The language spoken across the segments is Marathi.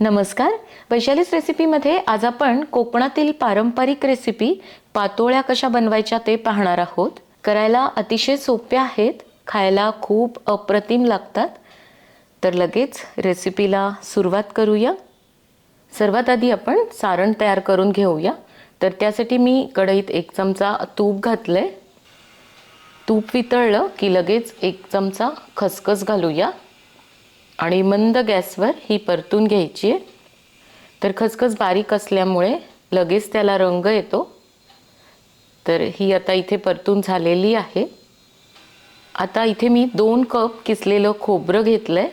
नमस्कार. वैशालीस रेसिपीमध्ये आज आपण कोकणातील पारंपरिक रेसिपी पातोळ्या कशा बनवायच्या ते पाहणार आहोत. करायला अतिशय सोप्या आहेत खायला खूप अप्रतिम लागतात. तर लगेच रेसिपीला सुरुवात करूया. सर्वात आधी आपण सारण तयार करून घेऊया. तर त्यासाठी मी कढईत एक चमचा तूप घातलं आहे तूप वितळलं की लगेच एक चमचा खसखस घालूया. आणि मंद गॅसवर ही परतून घ्यायची आहे. तर खसखस बारीक असल्यामुळे लगेच त्याला रंग येतो. तर ही आता इथे परतून झालेली आहे. आता इथे मी दोन कप किसलेलं खोबरं घेतलं आहे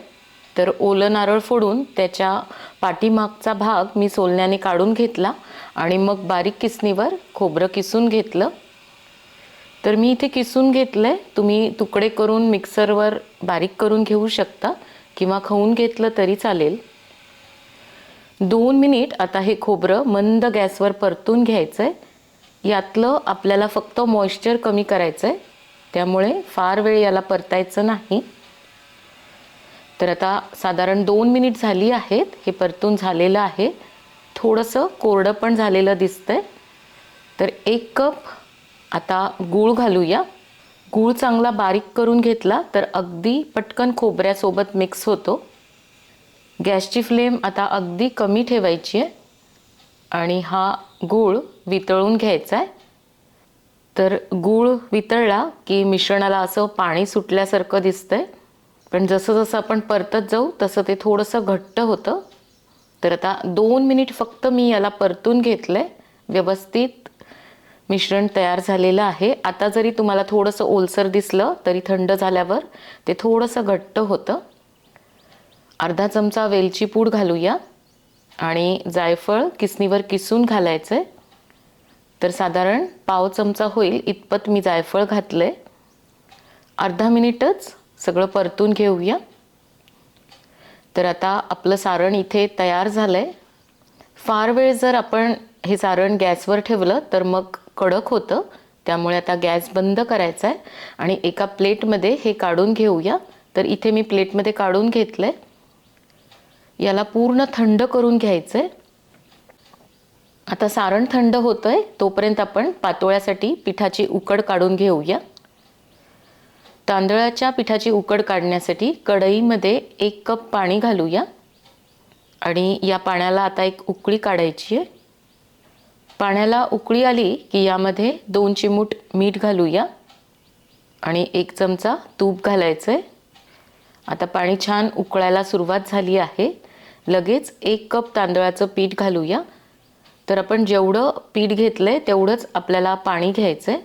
तर ओलं नारळ फोडून त्याच्या पाठीमागचा भाग मी सोलण्याने काढून घेतला आणि मग बारीक किसणीवर खोबरं किसून घेतलं. तर मी इथे किसून घेतलं आहे तुम्ही तुकडे करून मिक्सरवर बारीक करून घेऊ शकता. किंवा खाऊन घेतलं तरी चालेल. दोन मिनिट आता हे खोबरं मंद गॅसवर परतून घ्यायचं आहे यातलं आपल्याला फक्त मॉइश्चर कमी करायचं आहे त्यामुळे फार वेळ याला परतायचं नाही. तर आता साधारण दोन मिनिट झाली आहेत. हे परतून झालेलं आहे. थोडंसं कोरडं पण झालेलं दिसतंय. तर एक कप आता गूळ घालूया. गूळ चांगला बारीक करून घेतला तर अगदी पटकन खोबऱ्यासोबत मिक्स होतो. गॅसची फ्लेम आता अगदी कमी ठेवायची आहे. आणि हा गूळ वितळून घ्यायचा आहे. तर गूळ वितळला की मिश्रणाला असं पाणी सुटल्यासारखं दिसतंय. पण जसं जसं आपण परतत जाऊ तसं ते थोडंसं घट्ट होतं. तर आता दोन मिनिट फक्त मी याला परतून घेतलं आहे व्यवस्थित मिश्रण तयार झालेलं आहे. आता जरी तुम्हाला थोडंसं ओलसर दिसलं तरी थंड झाल्यावर ते थोडंसं घट्ट होतं. अर्धा चमचा वेलची पूड घालूया. आणि जायफळ किसनीवर किसून घालायचं आहे तर साधारण पाव चमचा होईल इतपत मी जायफळ घातलं आहे अर्धा मिनिटच सगळं परतून घेऊया. तर आता आपलं सारण इथे तयार झालं आहे फार वेळ जर आपण हे सारण गॅसवर ठेवलं तर मग कडक होतं. त्यामुळे आता गॅस बंद करायचा आहे. आणि एका प्लेटमध्ये हे काढून घेऊया. तर इथे मी प्लेटमध्ये काढून घेतलं आहे याला पूर्ण थंड करून घ्यायचं आहे आता सारण थंड होतं आहे तोपर्यंत आपण पातोळ्यासाठी पिठाची उकड काढून घेऊया. तांदळाच्या पिठाची उकड काढण्यासाठी कढईमध्ये एक कप पाणी घालूया. आणि या पाण्याला आता एक उकळी काढायची आहे. पाण्याला उकळी आली की यामध्ये दोन चिमूट मीठ घालूया. आणि एक चमचा तूप घालायचं आहे आता पाणी छान उकळायला सुरुवात झाली आहे. लगेच एक कप तांदळाचं पीठ घालूया. तर आपण जेवढं पीठ घेतलं आहे तेवढंच आपल्याला पाणी घ्यायचं आहे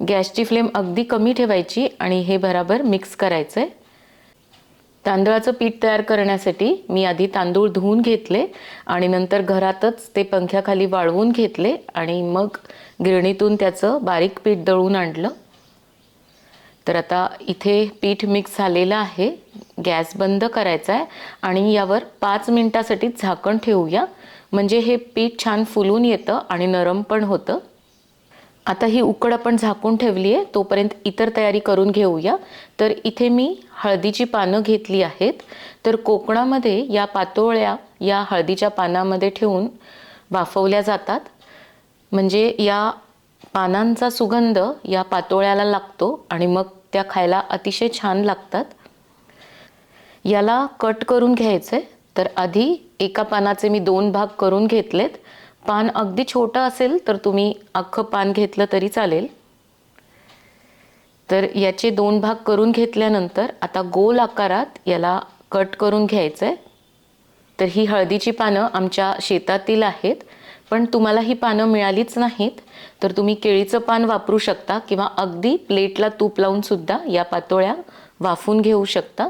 गॅसची फ्लेम अगदी कमी ठेवायची आणि हे बराबर मिक्स करायचं आहे तांदळाचं पीठ तयार करण्यासाठी मी आधी तांदूळ धुवून घेतले आणि नंतर घरातच ते पंख्याखाली वाळवून घेतले आणि मग गिरणीतून त्याचं बारीक पीठ दळून आणलं. तर आता इथे पीठ मिक्स झालेलं आहे. गॅस बंद करायचा आहे आणि यावर पाच मिनटासाठी झाकण ठेवूया. म्हणजे हे पीठ छान फुलून येतं आणि नरम पण होतं. आता ही उकड आपण झाकून ठेवली आहे तोपर्यंत इतर तयारी करून घेऊया. तर इथे मी हळदीची पानं घेतली आहेत. तर कोकणामध्ये या पातोळ्या या हळदीच्या पानामध्ये ठेवून वाफवल्या जातात. म्हणजे या पानांचा सुगंध या पातोळ्याला लागतो आणि मग त्या खायला अतिशय छान लागतात. याला कट करून घ्यायचं आहे तर आधी एका पानाचे मी दोन भाग करून घेतलेत. पान अगदी छोटं असेल तर तुम्ही अख्खं पान घेतलं तरी चालेल. तर याचे दोन भाग करून घेतल्यानंतर आता गोल आकारात याला कट करून घ्यायचं आहे तर ही हळदीची पानं आमच्या शेतातील आहेत पण तुम्हाला ही पानं मिळालीच नाहीत तर तुम्ही केळीचं पान वापरू शकता किंवा अगदी प्लेटला तूप लावून सुद्धा या पातोळ्या वाफून घेऊ शकता.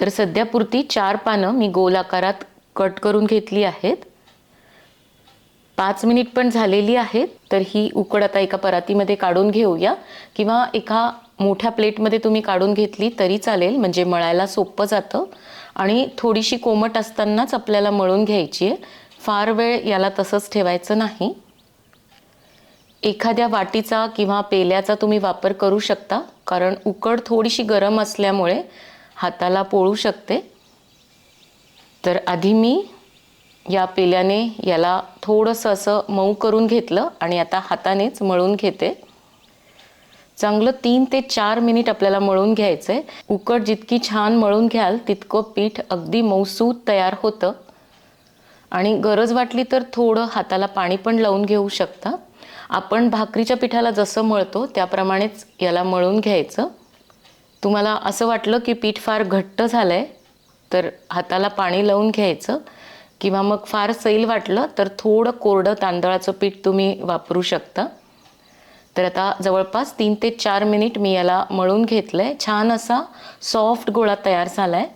तर सध्यापुरती चार पानं मी गोल आकारात कट करून घेतली आहेत. पाच मिनिट पण झालेली आहेत तर ही उकड आता एका परातीमध्ये काढून घेऊया. किंवा एका मोठ्या प्लेटमध्ये तुम्ही काढून घेतली तरी चालेल म्हणजे मळायला सोपं जातं. आणि थोडीशी कोमट असतानाच आपल्याला मळून घ्यायची आहे. फार वेळ याला तसंच ठेवायचं नाही. एखाद्या वाटीचा किंवा पेल्याचा तुम्ही वापर करू शकता कारण उकड थोडीशी गरम असल्यामुळे हाताला पोळू शकते. तर आधी मी या पेल्याने याला थोडंसं असं मऊ करून घेतलं आणि आता हातानेच मळून घेते. चांगलं तीन ते चार मिनिट आपल्याला मळून घ्यायचं आहे उकड जितकी छान मळून घ्याल तितकं पीठ अगदी मऊसूत तयार होतं. आणि गरज वाटली तर थोडं हाताला पाणी पण लावून घेऊ शकता. आपण भाकरीच्या पिठाला जसं मळतो त्याप्रमाणेच याला मळून घ्यायचं. तुम्हाला असं वाटलं की पीठ फार घट्ट झालं आहे तर हाताला पाणी लावून घ्यायचं. किंवा मग फार सैल वाटलं तर थोडं कोरडं तांदळाचं पीठ तुम्ही वापरू शकता. तर आता जवळपास तीन ते चार मिनिट मी याला मळून घेतलं आहे छान असा सॉफ्ट गोळा तयार झाला आहे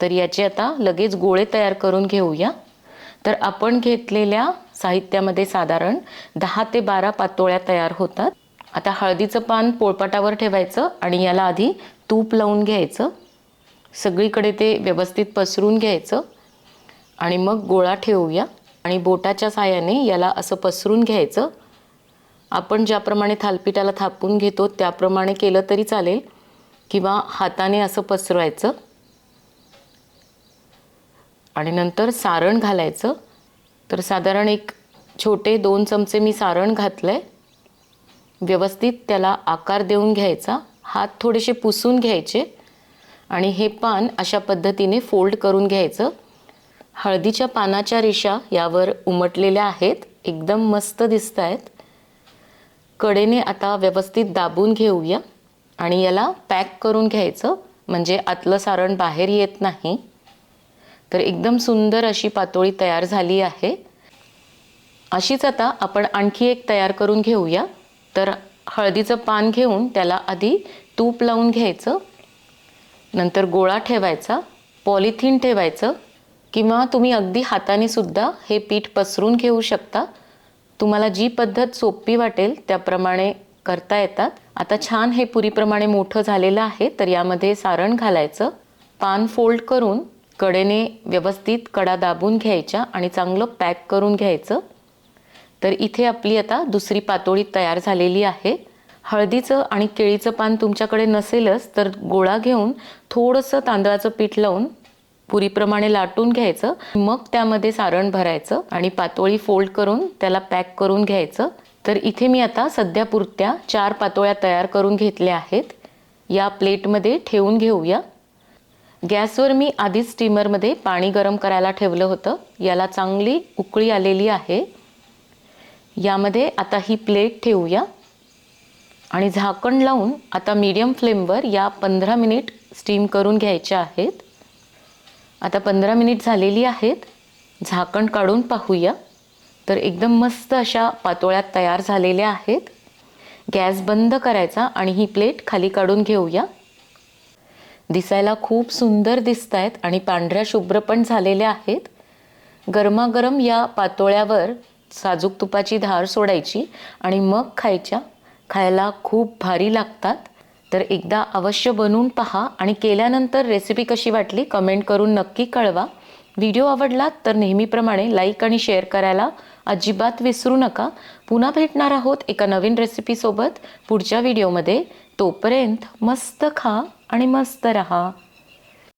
तर याचे आता लगेच गोळे तयार करून घेऊया. तर आपण घेतलेल्या साहित्यामध्ये साधारण दहा ते बारा पातोळ्या तयार होतात. आता हळदीचं पान पोळपाटावर ठेवायचं आणि याला आधी तूप लावून घ्यायचं. सगळीकडे ते व्यवस्थित पसरून घ्यायचं. आणि मग गोळा ठेवूया आणि बोटाच्या साह्याने याला असं पसरून घ्यायचं. आपण ज्याप्रमाणे थालपिठाला थापून घेतो त्याप्रमाणे केलं तरी चालेल. किंवा हाताने असं पसरवायचं. आणि नंतर सारण घालायचं. तर साधारण एक छोटे दोन चमचे मी सारण घातलं आहे व्यवस्थित त्याला आकार देऊन घ्यायचा. हात थोडेसे पुसून घ्यायचे. आणि हे पान अशा पद्धतीने फोल्ड करून घ्यायचं. हळदीच्या पानाच्या रेषा यावर उमटलेल्या आहेत. एकदम मस्त दिसत आहेत कडेने आता व्यवस्थित दाबून घेऊया. आणि याला पॅक करून घ्यायचं. म्हणजे आतलं सारण बाहेर येत नाही. तर एकदम सुंदर अशी पातोळी तयार झाली आहे. अशीच आता आपण आणखी एक तयार करून घेऊया. तर हळदीचं पान घेऊन त्याला आधी तूप लावून घ्यायचं. नंतर गोळा ठेवायचा. पॉलिथिन ठेवायचं. किंवा तुम्ही अगदी हाताने सुद्धा हे पीठ पसरून घेऊ शकता. तुम्हाला जी पद्धत सोपी वाटेल त्याप्रमाणे करता येतात. आता छान हे पुरीप्रमाणे मोठं झालेलं आहे तर यामध्ये सारण घालायचं. पान फोल्ड करून कडेने व्यवस्थित कडा दाबून घ्यायच्या आणि चांगलं पॅक करून घ्यायचं. तर इथे आपली आता दुसरी पातोळी तयार झालेली आहे. हळदीचं आणि केळीचं पान तुमच्याकडे नसेलच तर गोळा घेऊन थोडंसं तांदळाचं पीठ लावून पुरीप्रमाणे लाटून घ्यायचं. मग त्यामध्ये सारण भरायचं आणि पातोळी फोल्ड करून त्याला पॅक करून घ्यायचं. तर इथे मी आता सध्या पुरत्या चार पातोळ्या तयार करून घेतल्या आहेत. या प्लेटमध्ये ठेवून घेऊया. गॅसवर मी आधीच स्टीमरमध्ये पाणी गरम करायला ठेवलं होतं. याला चांगली उकळी आलेली आहे. यामध्ये आता ही प्लेट ठेवूया. आणि झाकण लावून आता मीडियम फ्लेमवर या पंधरा मिनिट स्टीम करून घ्यायच्या आहेत. आता पंधरा मिनिट झालेली आहेत. झाकण काढून पाहूया. तर एकदम मस्त अशा पातोळ्यात तयार झालेल्या आहेत. गॅस बंद करायचा आणि ही प्लेट खाली काढून घेऊया. दिसायला खूप सुंदर दिसत आहेत आणि पांढऱ्या शुभ्र पण झालेल्या आहेत. गरमागरम या पातोळ्यावर साजूक तुपाची धार सोडायची आणि मग खायच्या. खायला खूप भारी लागतात. तर एकदा अवश्य बनवून पहा आणि केल्यानंतर रेसिपी कशी वाटली कमेंट करून नक्की कळवा. व्हिडिओ आवडला तर नेहमीप्रमाणे लाईक आणि शेअर करायला अजिबात विसरू नका. पुन्हा भेटणार आहोत एका नवीन रेसिपीसोबत पुढच्या व्हिडिओमध्ये तोपर्यंत मस्त खा आणि मस्त रहा.